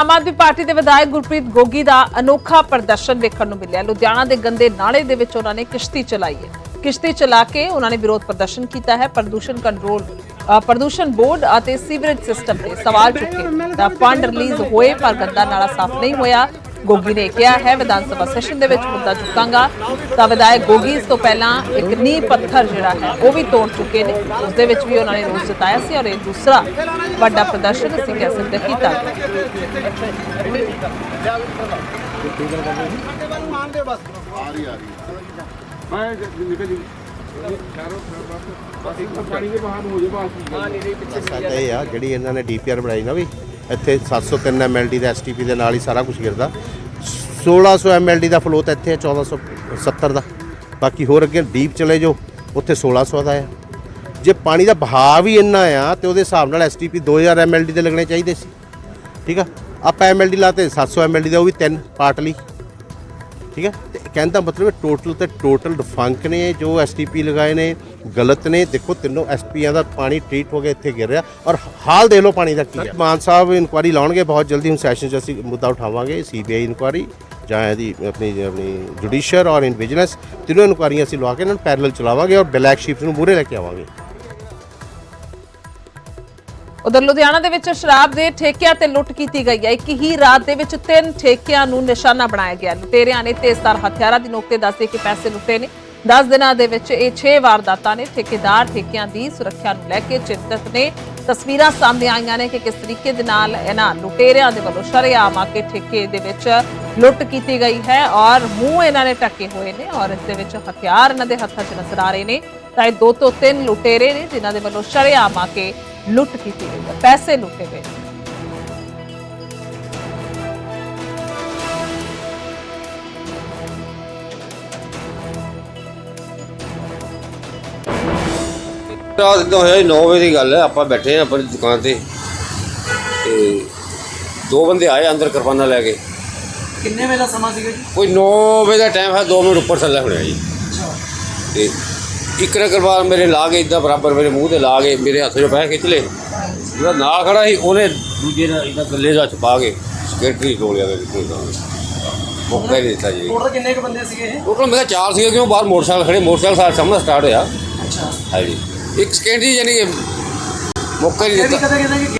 Aam Aadmi party ਦੇ ਵਿਧਾਇਕ ਗੁਰਪ੍ਰੀਤ ਗੋਗੀ ਦਾ ਅਨੋਖਾ ਪ੍ਰਦਰਸ਼ਨ ਵੇਖਣ ਨੂੰ ਮਿਲਿਆ। ਲੁਧਿਆਣਾ ਦੇ ਗੰਦੇ ਨਾਲੇ ਦੇ ਵਿੱਚ ਉਹਨਾਂ ਨੇ ਕਿਸ਼ਤੀ ਚਲਾਈ ਹੈ। ਕਿਸ਼ਤੀ ਚਲਾ ਕੇ ਉਹਨਾਂ ਨੇ ਵਿਰੋਧ ਪ੍ਰਦਰਸ਼ਨ ਕੀਤਾ ਹੈ। ਪ੍ਰਦੂਸ਼ਣ ਕੰਟਰੋਲ ਪ੍ਰਦੂਸ਼ਣ ਬੋਰਡ ਅਤੇ ਸੀਵਰੇਜ ਸਿਸਟਮ ਤੇ ਸਵਾਲ ਚੁੱਕੇ। ਤਾਂ ਫੰਡ ਰਿਲੀਜ਼ ਹੋਏ, ਪਰ ਗੰਦਾ ਨਾਲਾ ਸਾਫ਼ ਨਹੀਂ ਹੋਇਆ। ਗੋਗੀ ਨੇ ਕਿਹਾ ਹੈ, ਵਿਧਾਨ ਸਭਾ ਸੈਸ਼ਨ ਦੇ ਵਿੱਚ ਮੁੱਦਾ ਚੁੱਕਾਂਗਾ। ਤਾਂ ਵਿਧਾਇਕ ਗੋਗੀ ਇਸ ਤੋਂ ਪਹਿਲਾਂ ਇੱਕ ਨੀਂਹ ਪੱਥਰ ਜਿਹੜਾ ਹੈ, ਉਹ ਵੀ ਤੋੜ ਚੁੱਕੇ ਨੇ। ਉਸ ਦੇ ਵਿੱਚ ਵੀ ਉਹਨਾਂ ਨੇ ਰੋਸ ਜਤਾਇਆ ਸੀ ਔਰ ਇਹ ਦੂਸਰਾ ਵੱਡਾ ਪ੍ਰਦਰਸ਼ਨ ਅਸੀਂ ਕਹਿ ਸਕਦੇ ਹਾਂ ਕੀਤਾ ਗਿਆ। ਸਾਡਾ ਇਹ ਆ, ਜਿਹੜੀ ਇਹਨਾਂ ਨੇ ਡੀਪੀਆਰ ਬਣਾਈ ਨਾ ਵੀ, ਇੱਥੇ 703 ਐਮਐਲਡੀ ਦਾ ਐਸਟੀਪੀ ਦੇ ਨਾਲ ਹੀ ਸਾਰਾ ਕੁਝ ਗਿਰਦਾ। 1600 ਐਮਐਲਡੀ ਦਾ ਫਲੋ ਤਾਂ ਇੱਥੇ ਹੈ 1470 ਦਾ। ਬਾਕੀ ਹੋਰ ਅੱਗੇ ਡੀਪ ਚਲੇ ਜਾਓ ਉੱਥੇ 1600 ਦਾ ਆ ਜੇ ਪਾਣੀ ਦਾ ਬਹਾਅ ਵੀ ਇੰਨਾ ਆ ਤੇ ਉਹਦੇ ਹਿਸਾਬ ਨਾਲ ਐਸਟੀਪੀ 2000 ਐਮਐਲਡੀ ਦੇ ਲੱਗਣੇ ਚਾਹੀਦੇ ਸੀ। ਠੀਕ ਆ? ਆਪਾਂ ਐਮਐਲਡੀ ਲਾਤੇ 700 ਐਮਐਲਡੀ ਦਾ ਉਹ ਵੀ ਤਿੰਨ ਪਾਰਟ ਲਈ ਠੀਕ ਹੈ ਤੇ ਕਹਿਣ ਦਾ ਮਤਲਬ ਹੈ ਟੋਟਲ ਤੇ ਟੋਟਲ ਡਿਫੰਕ ਨੇ ਜੋ ਐਸਟੀਪੀ ਲਗਾਏ ਨੇ ਗਲਤ ਨੇ। ਦੇਖੋ ਤਿੰਨੋਂ ਐਸਪੀਆਂ ਦਾ ਪਾਣੀ ਟ੍ਰੀਟ ਹੋ ਕੇ ਇੱਥੇ ਗਿਰ ਰਿਹਾ। ਔਰ ਹਾਲ ਦੇ ਲੋ ਪਾਣੀ ਦਾ ਕੀ ਹੈ ਮਾਨ ਸਾਹਿਬ ਇਨਕੁਆਰੀ ਲਾਉਣਗੇ ਬਹੁਤ ਜਲਦੀ ਹੁਣ ਸੈਸ਼ਨ 'ਚ ਅਸੀਂ ਮੁੱਦਾ ਉਠਾਵਾਂਗੇ ਸੀਬੀਆਈ ਇਨਕੁਆਰੀ ਜਾਂ ਇਹਦੀ ਆਪਣੀ ਆਪਣੀ ਜੁਡੀਸ਼ੀਅਰ ਔਰ ਇਨ ਵਿਜੀਲੈਂਸ ਤਿੰਨੋਂ ਇਨਕੁਆਰੀਆਂ ਅਸੀਂ ਲਵਾ ਕੇ ਇਹਨਾਂ ਨੂੰ ਪੈਰਲਲ ਚਲਾਵਾਂਗੇ ਔਰ ਬਲੈਕ ਸ਼ੀਪਸ ਨੂੰ ਮੂਹਰੇ ਲੈ ਕੇ ਆਵਾਂਗੇ। ਉਧਰ ਲੁਧਿਆਣਾ ਦੇ ਵਿੱਚ ਸ਼ਰਾਬ ਦੇ ਠੇਕਿਆਂ ਤੇ ਲੁੱਟ ਕੀਤੀ ਗਈ ਹੈ। ਇੱਕ ਹੀ ਰਾਤ ਦੇ ਵਿੱਚ ਤਿੰਨ ਠੇਕਿਆਂ ਨੂੰ ਨਿਸ਼ਾਨਾ ਬਣਾਇਆ ਗਿਆ। ਲੁਟੇਰਿਆਂ ਨੇ ਤੇਜ਼ਧਾਰ ਹਥਿਆਰਾਂ ਦੀ ਨੋਕ ਦੱਸਦੇ ਕਿ ਪੈਸੇ ਲੁੱਟੇ ਨੇ। 10 ਦਿਨਾਂ ਦੇ ਵਿੱਚ ਇਹ 6 ਵਾਰਦਾਤਾਂ ਨੇ। ਠੇਕੇਦਾਰ ਠੇਕਿਆਂ ਦੀ ਸੁਰੱਖਿਆ ਨੂੰ ਲੈ ਕੇ ਚਿੰਤਤ ਨੇ। ਤਸਵੀਰਾਂ ਸਾਹਮਣੇ ਆਈਆਂ ਨੇ ਕਿ ਕਿਸ ਤਰੀਕੇ ਦੇ ਨਾਲ ਇਹਨਾਂ ਲੁਟੇਰਿਆਂ ਦੇ ਵੱਲੋਂ ਸ਼ਰੇਆਮ ਆ ਕੇ ਠੇਕੇ ਦੇ ਵਿੱਚ ਲੁੱਟ ਕੀਤੀ ਗਈ ਹੈ ਔਰ ਮੂੰਹ ਇਹਨਾਂ ਨੇ ਟੱਕੇ ਹੋਏ ਨੇ ਔਰ ਇਸ ਦੇ ਵਿੱਚ ਹਥਿਆਰ ਇਹਨਾਂ ਦੇ ਹੱਥਾਂ 'ਚ ਨਜ਼ਰ ਆ ਰਹੇ ਨੇ। ਤਾਂ ਇਹ ਦੋ ਤੋਂ ਤਿੰਨ ਲੁਟੇਰੇ ਨੇ ਜਿਨ੍ਹਾਂ ਦੇ ਵੱਲੋਂ ਸ਼ਰੇਆਮ ਆ ਕੇ ਲੁੱਟ ਕੀਤੀ ਗਈ ਹੈ। ਪੈਸੇ ਲੁੱਟੇ ਗਏ ਰਾਤ ਇਦਾਂ ਹੋਇਆ 9 ਵਜੇ ਦੀ ਗੱਲ ਹੈ, ਆਪਾਂ ਬੈਠੇ ਆ ਆਪਣੀ ਦੁਕਾਨ ਤੇ ਤੇ ਦੋ ਬੰਦੇ ਆਏ ਅੰਦਰ ਕਿਰਪਾਨਾਂ ਲੈ ਕੇ। ਕਿੰਨੇ ਵੇਲਾ ਸਮਾਂ ਸੀਗਾ ਜੀ? ਕੋਈ 9 ਵਜੇ ਦਾ ਟਾਈਮ ਹੈ 2 ਮਿੰਟ ਉੱਪਰ ਥੱਲੇ ਹੋਣਿਆ ਜੀ। ਤੇ ਇੱਕ ਕਿਰਪਾਨ ਮੇਰੇ ਲਾ ਕੇ ਇਦਾਂ ਬਰਾਬਰ ਮੇਰੇ ਮੂੰਹ ਤੇ ਲਾ ਕੇ ਮੇਰੇ ਹੱਥ 'ਚੋਂ ਪੈਸੇ ਖਿੱਚ ਲਏ। ਜਿਹੜਾ ਨਾਲ ਖੜਾ ਸੀ ਉਹਨੇ ਦੂਜੇ ਨਾਲ ਇਦਾਂ ਗੱਲੇ ਦਾ ਛਪਾ ਕੇ ਸਕੇਟਰੀ ਟੋਲਿਆ ਦੇ ਵਿੱਚ ਮੌਕਾ ਹੀ ਦਿੱਤਾ ਜੀ। ਟੋਟਲ ਕਿੰਨੇ ਕੁ ਬੰਦੇ ਸੀਗੇ ਇਹ? ਟੋਟਲ ਮੇਰਾ ਚਾਰ ਸੀਗਾ ਕਿਉਂ ਬਾਹਰ ਮੋਟਰਸਾਈਕਲ ਖੜੇ ਮੋਟਰਸਾਈਕਲ ਸਾਡਾ ਸਾਹਮਣੇ ਸਟਾਰਟ ਹੋਇਆ। ਅੱਛਾ। ਹਾਂਜੀ। ਇੱਕ ਹੀ ਯਾਨੀ ਕਿ ਮੌਕਾ ਹੀ ਇਹ ਵੀ ਦਿੱਤਾ। ਕਦੇ ਕਹਿੰਦੇ ਕਿ